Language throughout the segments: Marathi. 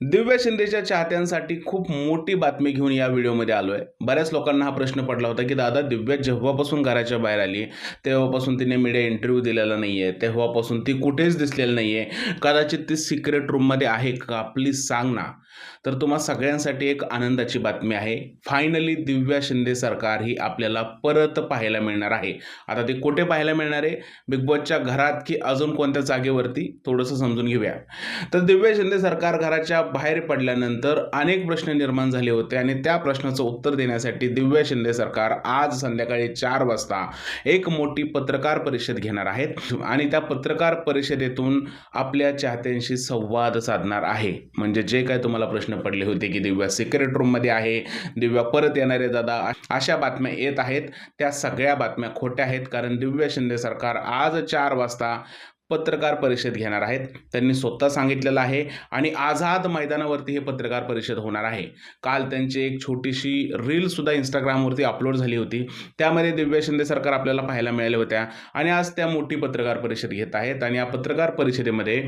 दिव्या शिंदेच्या चाहत्यांसाठी खूप मोठी बातमी घेऊन या व्हिडिओमध्ये आलो आहे बऱ्याच लोकांना हा प्रश्न पडला होता की दादा दिव्या जेव्हापासून घराच्या बाहेर आली तेव्हापासून तिने मीडिया इंटरव्ह्यू दिलेला नाही आहे तेव्हापासून ती कुठेच दिसलेली नाही आहे कदाचित ती सिक्रेट रूममध्ये आहे का? प्लीज सांग ना. तर तुम्हा सगळ्यांसाठी एक आनंदाची बातमी आहे. फायनली दिव्या शिंदे सरकार ही आपल्याला परत पाहायला मिळणार आहे. आता ते कुठे पाहायला मिळणार आहे? बिग बॉसच्या घरात की अजून कोणत्या जागेवरती? थोडंसं समजून घेऊया. तर दिव्या शिंदे सरकार घराच्या बाहेर पडल्यानंतर अनेक प्रश्न निर्माण झाले होते आणि त्या प्रश्नाचं उत्तर देण्यासाठी दिव्या शिंदे सरकार आज संध्याकाळी चार वाजता एक मोठी पत्रकार परिषद घेणार आहेत आणि त्या पत्रकार परिषदेतून आपल्या चाहत्यांशी संवाद साधणार आहे. म्हणजे जे काय तुम्हाला प्रश्न पडले होते की दिव्या सिक्रेट रूममध्ये आहे दिव्या परत येणारे दादा अशा बातम्या येत आहेत. त्या सगळ्या बातम्या खोट्या आहेत कारण दिव्या शिंदे सरकार आज चार वाजता पत्रकार परिषद घेणार आहेत. त्यांनी स्वतः सांगितलेलं आहे आणि आझाद मैदानावरती हे पत्रकार परिषद होणार आहे. काल त्यांची एक छोटीशी रीलसुद्धा इंस्टाग्रामवरती अपलोड झाली होती. त्यामध्ये दिव्या शिंदे सरकार आपल्याला पाहायला मिळाल्या होत्या आणि आज त्या मोठी पत्रकार परिषद घेत आहेत आणि या पत्रकार परिषदेमध्ये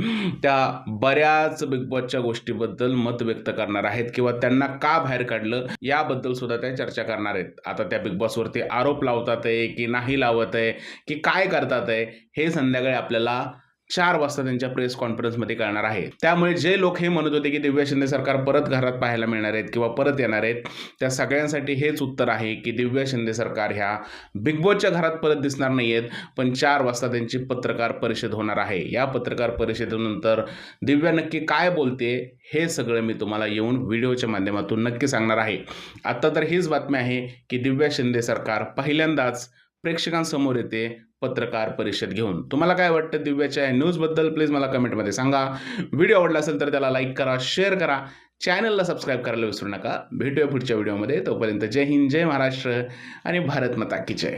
त्या बऱ्याच बिग बॉसच्या गोष्टीबद्दल मत व्यक्त करणार आहेत किंवा त्यांना का बाहेर काढलं याबद्दल सुद्धा त्या चर्चा करणार आहेत. आता त्या बिग बॉसवरती आरोप लावतात आहे की नाही लावत आहे की काय करतात आहे हे संध्याकाळी आपल्याला चार वाजता त्यांच्या प्रेस कॉन्फरन्समध्ये करणार आहे. त्यामुळे जे लोक हे म्हणत होते की दिव्या शिंदे सरकार परत घरात पाहायला मिळणार आहेत किंवा परत येणार आहेत त्या सगळ्यांसाठी हेच उत्तर आहे की दिव्या शिंदे सरकार ह्या बिग बॉसच्या घरात परत दिसणार नाही आहेत पण चार वाजता त्यांची पत्रकार परिषद होणार आहे. या पत्रकार परिषदेनंतर दिव्या नक्की काय बोलते हे सगळं मी तुम्हाला येऊन व्हिडिओच्या माध्यमातून नक्की सांगणार आहे. आत्ता तर हीच बातमी आहे की दिव्या शिंदे सरकार पहिल्यांदाच प्रेक्षकांसमोर येते पत्रकार परिषद घेऊन. तुम्हाला काय वाटतं दिव्याच्या या न्यूजबद्दल प्लीज मला कमेंटमध्ये सांगा. व्हिडिओ आवडला असेल तर त्याला लाईक करा शेअर करा. चॅनलला सबस्क्राईब करायला विसरू नका. भेटूया पुढच्या व्हिडिओमध्ये तोपर्यंत जय हिंद जय महाराष्ट्र आणि भारत माता की जय.